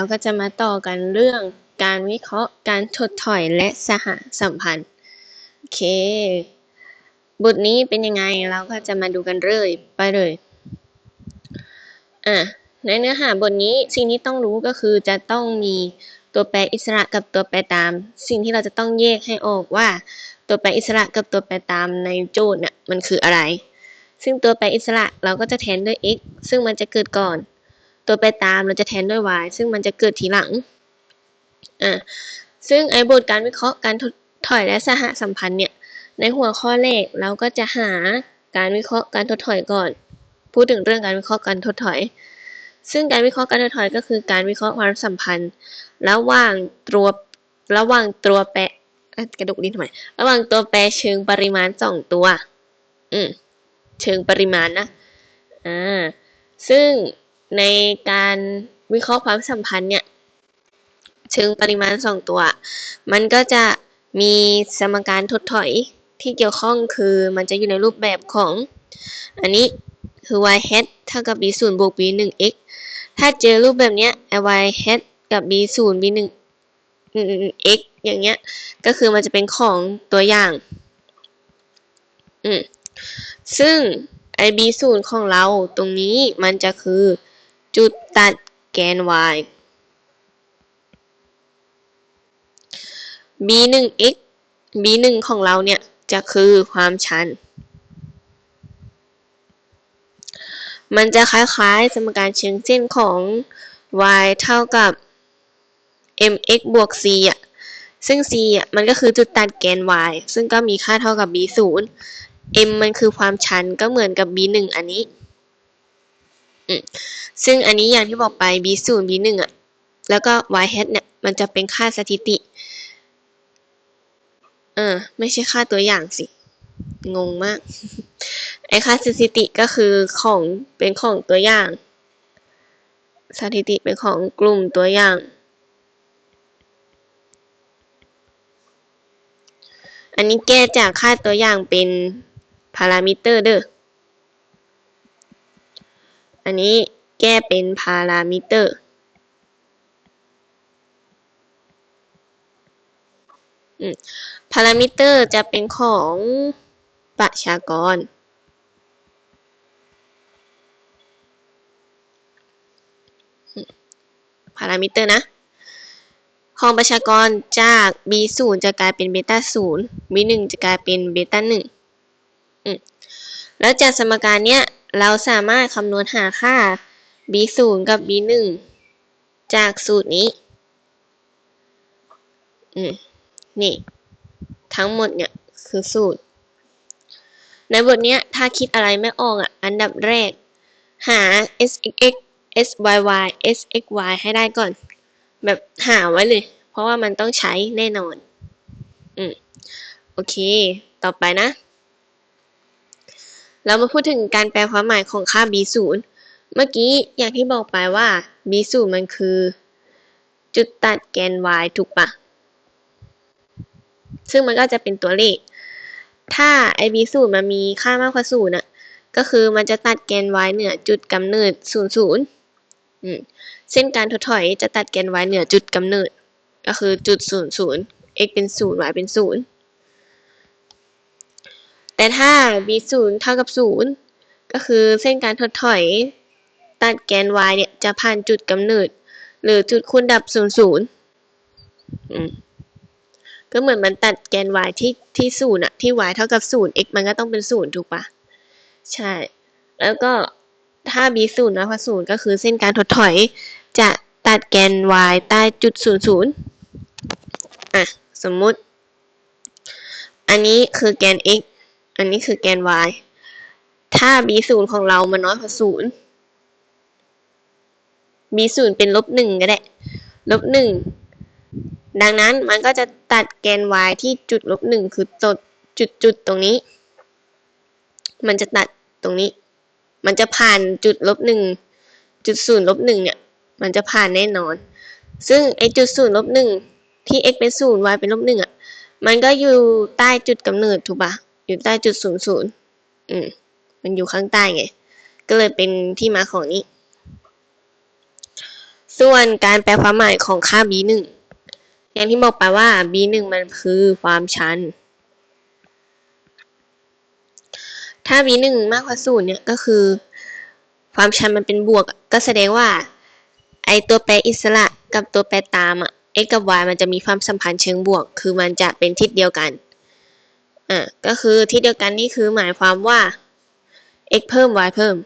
เราก็จะมาต่อกันเรื่องการวิเคราะห์การถดถอยและสหสัมพันธ์ โอเค บทนี้เป็นยังไงเราก็จะมาดูกันเลยไปเลยอะในเนื้อหาบทนี้สิ่งที่ต้องรู้ก็คือจะต้องมีตัวแปรอิสระกับตัวแปรตาม สิ่งที่เราจะต้องแยกให้ออกว่า ตัวแปรอิสระกับตัวแปรตามในโจทย์เนี่ยมันคืออะไร ซึ่งตัวแปรอิสระเราก็จะแทนด้วย x ซึ่งมันจะเกิดก่อน ตัวแปรตามเราจะแทนด้วย y ซึ่งมันจะเกิดทีหลังอะซึ่งไอ้บทการวิเคราะห์การถดถอยและสหสัมพันธ์เนี่ยในหัวข้อแรกเราก็จะหาการวิเคราะห์การถดถอยก่อน พูดถึงเรื่องการวิเคราะห์การถดถอย ซึ่งการวิเคราะห์การถดถอยก็คือการวิเคราะห์ความสัมพันธ์ ระหว่างตัวระหว่างตัวแปรกระดุกลิ้นทำไมระหว่างตัวแปรเชิงปริมาณสองตัว อืมเชิงปริมาณนะอ่าซึ่ง ในการวิเคราะห์ความสัมพันธ์เนี่ยเชิงปริมาณสองตัว มันก็จะมีสมการถดถอยที่เกี่ยวข้องคือมันจะอยู่ในรูปแบบของ อันนี้คือ y hat เท่ากับ b 0บวก b 1 x ถ้าเจอรูปแบบเนี้ย y hat กับ b 0 b 1 x อย่างเงี้ย ก็คือมันจะเป็นของตัวอย่าง อืม ซึ่งไอ b 0ของเราตรงนี้มันจะคือ จุดตัดแกน y b 1 x b 1ของเราเนี่ย จะคือความชัน มันจะคล้ายๆ สมการเชิงเส้นของ y เท่ากับ mx บวก c อะ ซึ่ง c อะ มันก็คือจุดตัดแกน y ซึ่งก็มีค่าเท่ากับ b 0 m มันคือความชันก็เหมือนกับ b 1อันนี้ ซึ่งอันนี้อย่างที่บอกไป b 0 b 1อะ แล้วก็ y hat เนี่ย มันจะเป็นค่าสถิติ เออ ไม่ใช่ค่าตัวอย่างสิ งงมาก ไอ้ค่าสถิติก็คือของเป็นของตัวอย่าง สถิติเป็นของกลุ่มตัวอย่าง อันนี้แก้จากค่าตัวอย่างเป็นพารามิเตอร์เด้อ อันนี้แก้เป็นพารามิเตอร์ พารามิเตอร์จะเป็นของประชากร พารามิเตอร์นะของประชากรจาก b 0 จะกลายเป็นเบต้า0 b 1 จะกลายเป็นเบต้า1แล้วจากสมการเนี้ย เราสามารถคำนวณหาค่า b 0 กับ b 1 จากสูตรนี้ อืม นี่ ทั้งหมดเนี่ยคือสูตร ในบทเนี้ย ถ้าคิดอะไรไม่ออกอะ อันดับแรก หา s x x s y y s x y ให้ได้ก่อน แบบหาไว้เลย เพราะว่ามันต้องใช้แน่นอน อืม โอเค ต่อไปนะ เรามาพูดถึงการแปลความหมายของค่า b 0เมื่อกี้อย่างที่บอกไปว่า b 0มันคือ จุดตัดแกน y ถูกปะซึ่งมันก็จะเป็นตัวเลข ถ้าไอ b 0มันมีค่ามากกว่า0น่ะ ก็คือมันจะตัดแกน y เหนือจุดกำเนิด 0 0เส้นการถดถอยจะตัดแกน y เหนือจุดกำเนิด ก็คือจุด 0 0 x เป็น 0 y เป็น 0 แต่ถ้า b 0เท่ากับ 0 ก็คือเส้นการถดถอย ตัดแกน y เนี่ย จะผ่านจุดกำเนิด หรือจุดคูณดับ 0 0 ก็เหมือนมันตัดแกน y ที่ที่ศูนย์อะที่ y เท่ากับศูนย์ x มันก็ต้องเป็นศูนย์ถูกปะใช่ แล้วก็ถ้า b ศูนย์น้อยกว่าศูนย์ก็คือเส้นการถดถอย จะตัดแกน y ใต้จุดศูนย์ศูนย์อะ สมมุติ อันนี้คือแกน x อันนี้คือแกน y ถ้า b ศูนย์ของเรามันน้อยกว่าศูนย์ b ศูนย์เป็นลบหนึ่งก็ได้ ลบหนึ่ง ดังนั้นมันก็จะตัดแกน y ที่จุดลบหนึ่งคือจุดจุดจุดตรงนี้ มันจะตัดตรงนี้ มันจะผ่านจุดลบหนึ่งจุดศูนย์ลบหนึ่งเนี่ย มันจะผ่านแน่นอน ซึ่งไอจุดศูนย์ลบหนึ่งที่ x เป็นศูนย์ y เป็นลบหนึ่งอะ มันก็อยู่ใต้จุดกำเนิดถูกปะ อยู่ใต้จุดศูนย์ศูนย์อืม มันอยู่ข้างใต้ไง ก็เลยเป็นที่มาของนี้ ส่วนการแปลความหมายของค่า b หนึ่งอย่างที่บอกไปว่า b หนึ่งมันคือความชัน ถ้า b หนึ่งมากกว่าศูนย์เนี่ยก็คือ ความชันมันเป็นบวก ก็แสดงว่า ไอตัวแปรอิสระกับตัวแปรตามอะ x กับ y มันจะมีความสัมพันธ์เชิงบวก คือมันจะเป็นทิศเดียวกัน อะก็คือทิศเดียวกันนี่คือหมายความว่า x เพิ่ม y เพิ่ม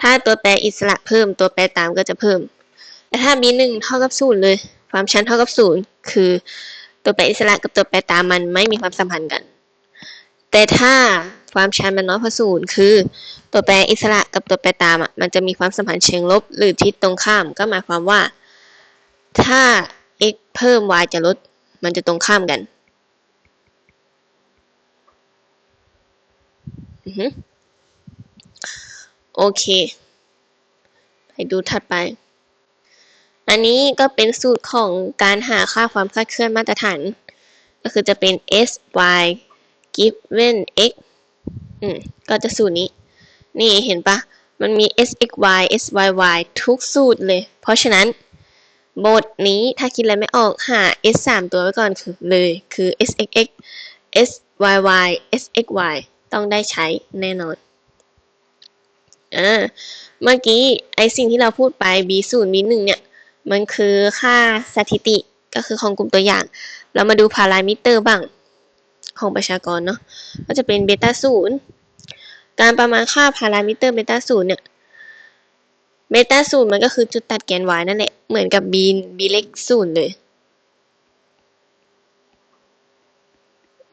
ถ้าตัวแปรอิสระเพิ่มตัวแปรตามก็จะเพิ่ม แต่ถ้า b หนึ่งเท่ากับศูนย์เลย ความชันเท่ากับศูนย์คือตัวแปรอิสระกับตัวแปรตามมันไม่มีความสัมพันธ์กัน แต่ถ้าความชันมันน้อยกว่าศูนย์คือ ตัวแปรอิสระกับตัวแปรตามอะมันจะมีความสัมพันธ์เชิงลบ หรือทิศตรงข้ามก็หมายความว่า ถ้า x เพิ่ม y จะลด มันจะตรงข้ามกันโอเค ไปดูถัดไป อันนี้ก็เป็นสูตรของการหาค่าความคลาดเคลื่อนมาตรฐาน ก็คือจะเป็น s y given x อืม ก็จะสูตรนี้ นี่เห็นปะ มันมี s x y s y y ทุกสูตรเลย เพราะฉะนั้น บทนี้ถ้าคิดอะไรไม่ออกหา s 3ตัวไว้ก่อนคือเลยคือ s x x s y y s x y ต้องได้ใช้แน่นอนอ่าเมื่อกี้ไอสิ่งที่เราพูดไป b 0 b 1เนี่ย มันคือค่าสถิติก็คือของกลุ่มตัวอย่าง เรามาดูพารามิเตอร์บ้างของประชากรเนาะก็จะเป็นเบต้าศูนย์การประมาณค่าพารามิเตอร์เบต้าศูนย์เนี่ย เบต้าศูนย์มันก็คือจุดตัดแกน y นั่นแหละ เหมือนกับ b b เล็กศูนย์เลย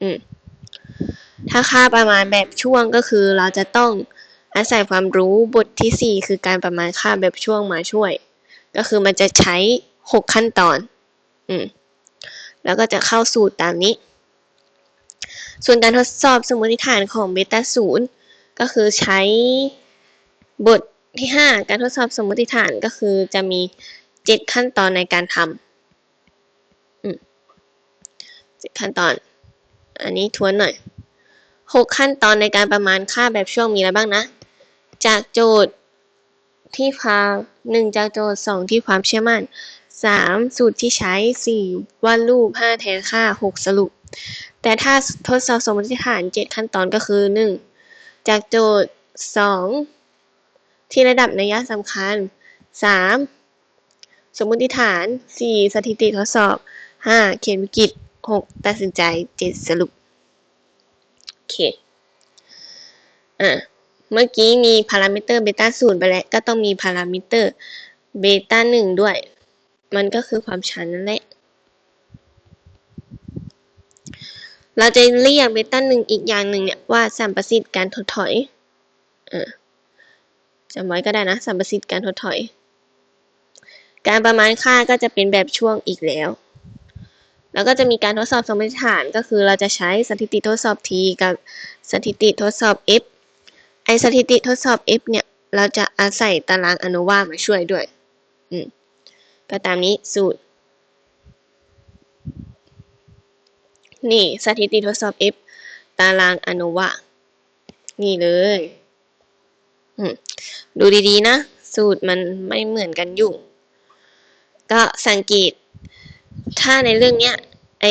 อืม ถ้าค่าประมาณแบบช่วงก็คือเราจะต้องอาศัยความรู้บทที่ 4 คือการประมาณค่าแบบช่วงมาช่วย ก็คือมันจะใช้ 6 ขั้นตอน อืม แล้วก็จะเข้าสูตรตามนี้ ส่วนการทดสอบสมมติฐานของเบต้าศูนย์ก็คือใช้บท ที่ 5 การทดสอบสมมติฐานก็คือจะมี 7 ขั้นตอนในการทำเจ็ดขั้นตอน อันนี้ทวนหน่อย 6 ขั้นตอนในการประมาณค่าแบบช่วงมีอะไรบ้างนะ จากโจทย์ที่พาหนึ่งจากโจทย์สองที่ความเชื่อมั่นสามสูตรที่ใช้สี่วาดรูปห้าแทนค่าหกสรุป แต่ถ้าทดสอบสมมติฐานเจ็ดขั้นตอนก็คือหนึ่งจากโจทย์สอง ที่ระดับนัยสำคัญสามสมมติฐานสี่สถิติทดสอบห้าเขียนวิกฤตหกตัดสินใจเจ็ดสรุป โอเค อะ เมื่อกี้มีพารามิเตอร์เบต้าศูนย์ไปแล้ว ก็ต้องมีพารามิเตอร์เบต้าหนึ่งด้วย มันก็คือความชันนั่นแหละ เราจะเรียกเบต้าหนึ่งอีกอย่างหนึ่งเนี่ยว่าสัมประสิทธิ์การถดถอย อ จำไว้ก็ได้นะสัมประสิทธิ์การถดถอย การประมาณค่าก็จะเป็นแบบช่วงอีกแล้ว แล้วก็จะมีการทดสอบสมมติฐานก็คือเราจะใช้สถิติทดสอบ t กับสถิติทดสอบ f ไอสถิติทดสอบ f เนี่ย เราจะอาศัยตารางอนุวามาช่วยด้วย อืมก็ตามนี้สูตร นี่สถิติทดสอบ f ตารางอนุวานี่เลย ดูดีๆนะ สูตรมันไม่เหมือนกันอยู่ ก็สังเกต ถ้าในเรื่องเนี้ย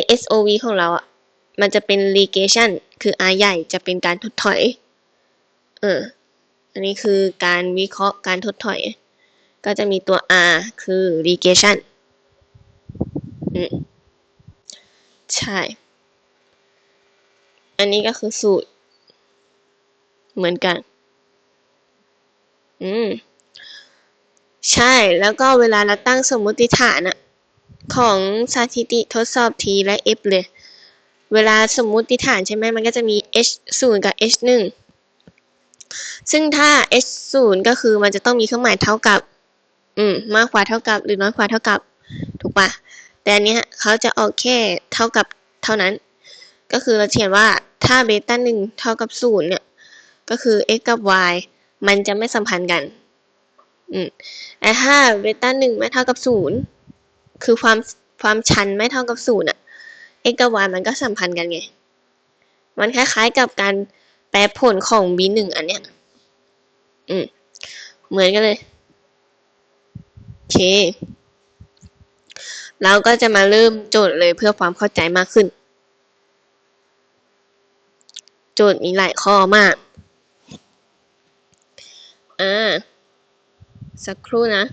ISOV ของเราอะมันจะเป็น regression คือ R ใหญ่จะเป็นการถดถอย เออ อันนี้คือการวิเคราะห์การถดถอย ก็จะมีตัว R คือ regression อืม ใช่ อันนี้ก็คือสูตร เหมือนกัน อืม ใช่ แล้วก็เวลาเราตั้งสมมติฐานอะของสถิติทดสอบ t และ f เลย เวลาสมมติฐานใช่ไหมมันก็จะมี h 0กับ h 1ซึ่งถ้า h 0ก็คือมันจะต้องมีเครื่องหมายเท่ากับ อืม มากกว่าเท่ากับ หรือน้อยกว่าเท่ากับ ถูกปะแต่อันนี้เขาจะออกแค่เท่ากับเท่านั้น ก็คือเราเขียนว่าถ้าเบต้าหนึ่งเท่ากับศูนย์เนี่ย ก็คือ x กับ y มันจะไม่สัมพันธ์กัน อืมแต่ถ้าเบต้าหนึ่งไม่เท่ากับศูนย์คือความความชันไม่เท่ากับศูนย์อะ x กับ y มันก็สัมพันธ์กันไง มันคล้ายๆกับการแปลผลของ b หนึ่งอันเนี้ย อืม เหมือนกันเลย โอเค เราก็จะมาเริ่มโจทย์เลยเพื่อความเข้าใจมากขึ้น โจทย์มีหลายข้อมาก อ่า สักครู่นะ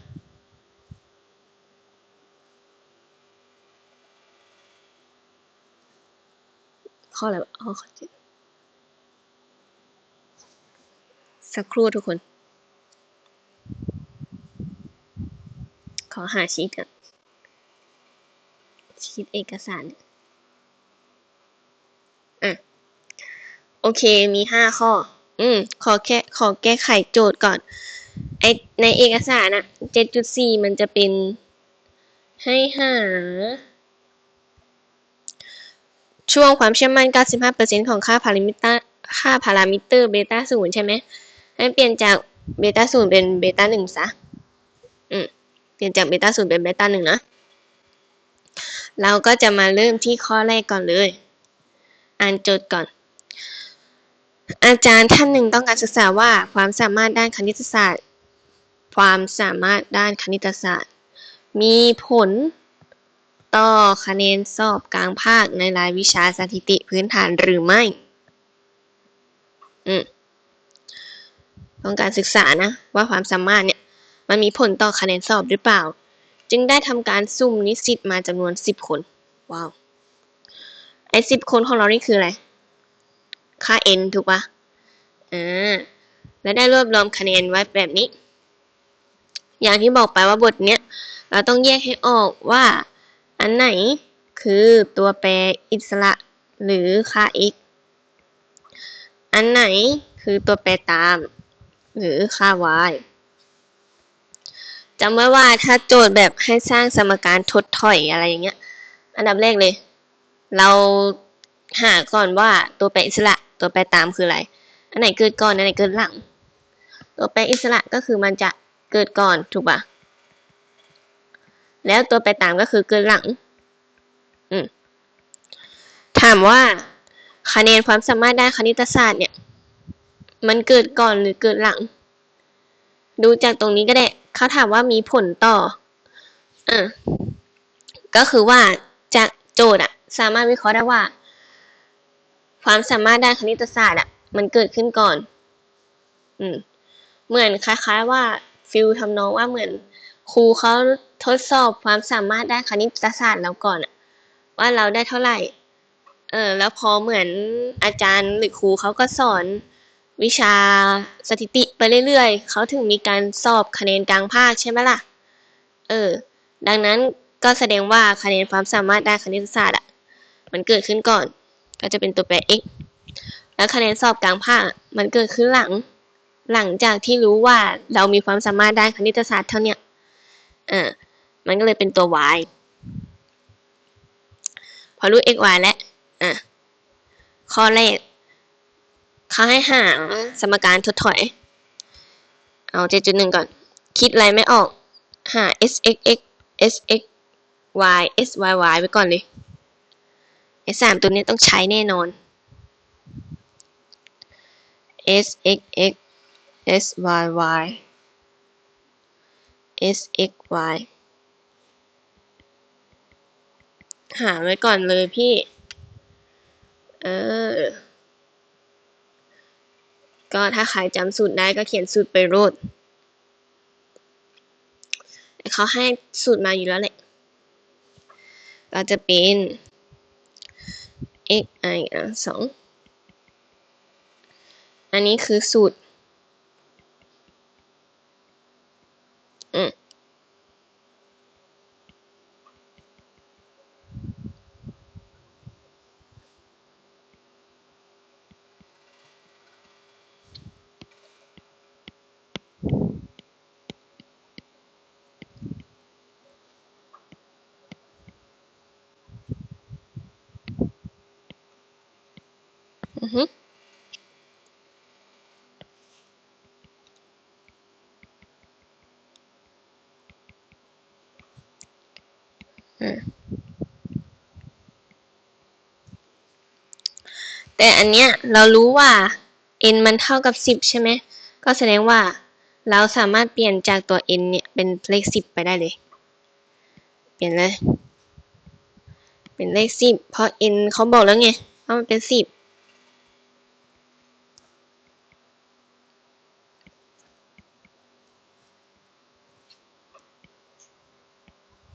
ข้ออะไรวะอ๋อข้อเจ็ดสักครู่ทุกคน ขอหาชีตกันชีตเอกสารอะ โอเค มีห้าข้อ อืม ขอแค่ขอแก้ไขโจทย์ก่อน ไอในเอกสารอะเจ็ดจุดสี่มันจะเป็น ให้หา ช่วงความเชื่อมั่น 95%ของค่าพารามิเตอร์ค่าพารามิเตอร์เบต้าศูนย์ใช่ไหมให้เปลี่ยนจากเบต้าศูนย์เป็นเบต้าหนึ่งซะ อืม เปลี่ยนจากเบต้าศูนย์เป็นเบต้าหนึ่งนะ เราก็จะมาเริ่มที่ข้อแรกก่อนเลย อ่านโจทย์ก่อน อาจารย์ท่านหนึ่งต้องการศึกษาว่าความสามารถด้านคณิตศาสตร์ ความสามารถด้านคณิตศาสตร์ มีผลต่อคะแนนสอบกลางภาคในรายวิชาสถิติพื้นฐานหรือไม่ อืมต้องการศึกษานะ ว่าความสามารถเนี่ย มันมีผลต่อคะแนนสอบหรือเปล่า จึงได้ทำการสุ่มนิสิตมาจำนวนสิบคน ว้าว ไอ้สิบคนของเรานี่คืออะไร ค่า n ถูกปะอ่าและได้รวบรวมคะแนนไว้แบบนี้ อย่างที่บอกไปว่าบทเนี้ยเราต้องแยกให้ออกว่า อันไหนคือตัวแปรอิสระหรือค่า x อันไหนคือตัวแปรตาม หรือค่า y จำไว้ว่าถ้าโจทย์แบบให้สร้างสมการทดถอยอะไรอย่างเงี้ย อันดับแรกเลย เรา หาก่อนว่าตัวแปรอิสระตัวแปรตามคืออะไร อันไหนเกิดก่อน อันไหนเกิดหลัง ตัวแปรอิสระก็คือมันจะเกิดก่อนถูกปะแล้วตัวแปรตามก็คือเกิดหลัง อืม ถามว่าคะแนนความสามารถด้านคณิตศาสตร์เนี่ย มันเกิดก่อนหรือเกิดหลัง ดูจากตรงนี้ก็ได้ เขาถามว่ามีผลต่อ อ่าก็คือว่าจากโจทย์อะสามารถวิเคราะห์ได้ว่า ความสามารถด้านคณิตศาสตร์อะ มันเกิดขึ้นก่อน อืม เหมือนคล้าย ๆ ว่าฟิลทำนองว่าเหมือนครูเขาทดสอบความสามารถด้านคณิตศาสตร์เราก่อนอะว่าเราได้เท่าไหร่ เออ แล้วพอเหมือนอาจารย์หรือครูเขาก็สอนวิชาสถิติไปเรื่อยๆ เขาถึงมีการสอบคะแนนกลางภาคใช่ไหมล่ะ เออ ดังนั้นก็แสดงว่าคะแนนความสามารถด้านคณิตศาสตร์อะมันเกิดขึ้นก่อน ก็จะเป็นตัวแปร x แล้วคะแนนสอบกลางภาคมันเกิดขึ้นหลัง หลังจากที่รู้ว่าเรามีความสามารถด้านคณิตศาสตร์เท่าเนี้ยอ่ามันก็เลยเป็นตัว y พอรู้ x y แล้วอะข้อแรกเขาให้หาสมการทดถอย เอา7.1ก่อน คิดอะไรไม่ออก หา s x x s x y s y y ไว้ก่อนเลย ไอ้สามตัวนี้ต้องใช้แน่นอน s x x s y y s x y หาไว้ก่อนเลยพี่ เออ ก็ถ้าใครจำสูตรได้ก็เขียนสูตรไปรูดเขาให้สูตรมาอยู่แล้วแหละ ก็จะเป็น xir 2อันนี้คือสูตร อืม อือฮึแต่อันเนี้ยเรารู้ว่า n มันเท่ากับสิบใช่ไหม ก็แสดงว่าเราสามารถเปลี่ยนจากตัว n เนี่ยเป็นเลขสิบไปได้เลย เปลี่ยนเลย เป็นเลขสิบเพราะ n เขาบอกแล้วไงว่ามันเป็นสิบ